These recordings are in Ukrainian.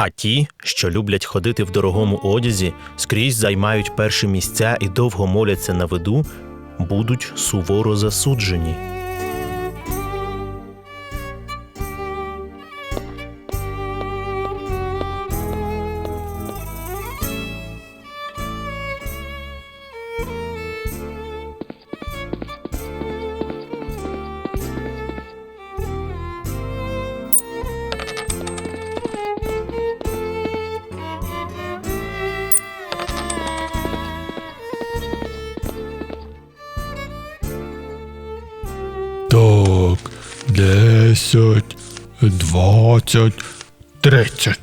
А ті, що люблять ходити в дорогому одязі, скрізь займають перші місця і довго моляться на виду, будуть суворо засуджені. Десять, двадцять, тридцять.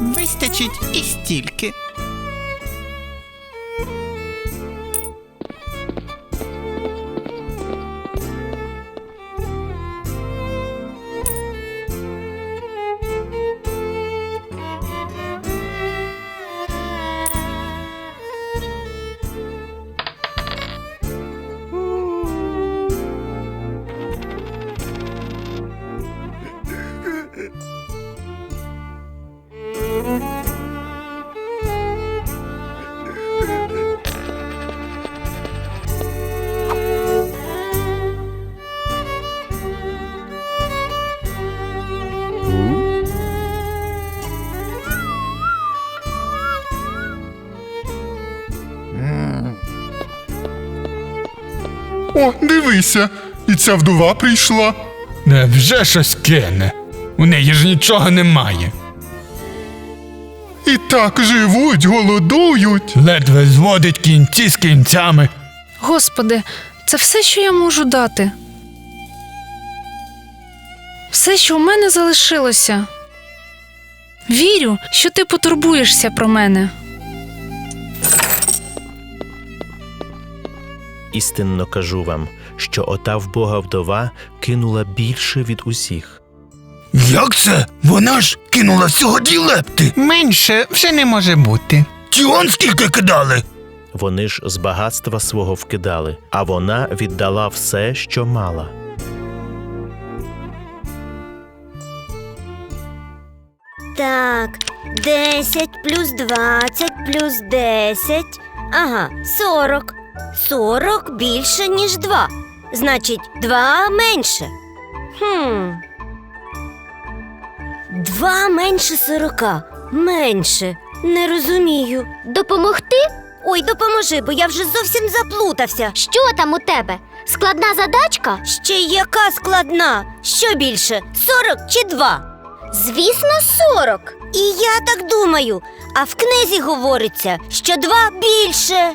Вистачить і стільки. О, дивися, і ця вдова прийшла. Невже щось кине? У неї ж нічого немає. І так живуть, голодують. Ледве зводить кінці з кінцями. Господи, це все, що я можу дати. Все, що у мене залишилося. Вірю, що ти потурбуєшся про мене. Істинно кажу вам, що ота вбога вдова кинула більше від усіх. Як це? Вона ж кинула сьогодні лепти. Менше вже не може бути. Ті он скільки кидали. Вони ж з багатства свого вкидали, а вона віддала все, що мала. Так, 10 плюс 20 плюс 10. Ага, 40. 40 більше, ніж 2. Значить, 2 менше. Хм. 2 менше 40. Менше. Не розумію. Допомогти? Ой, допоможи, бо я вже зовсім заплутався. Що там у тебе? Складна задачка? Ще яка складна. Що більше? 40 чи 2? Звісно, 40. І я так думаю. А в книзі говориться, що 2 більше.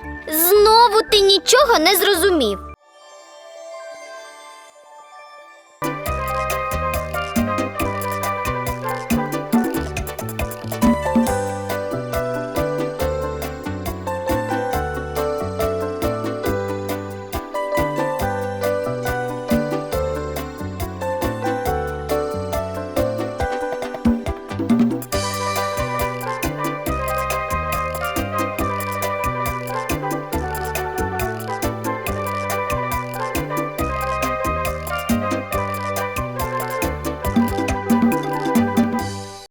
Знову ти нічого не зрозумів.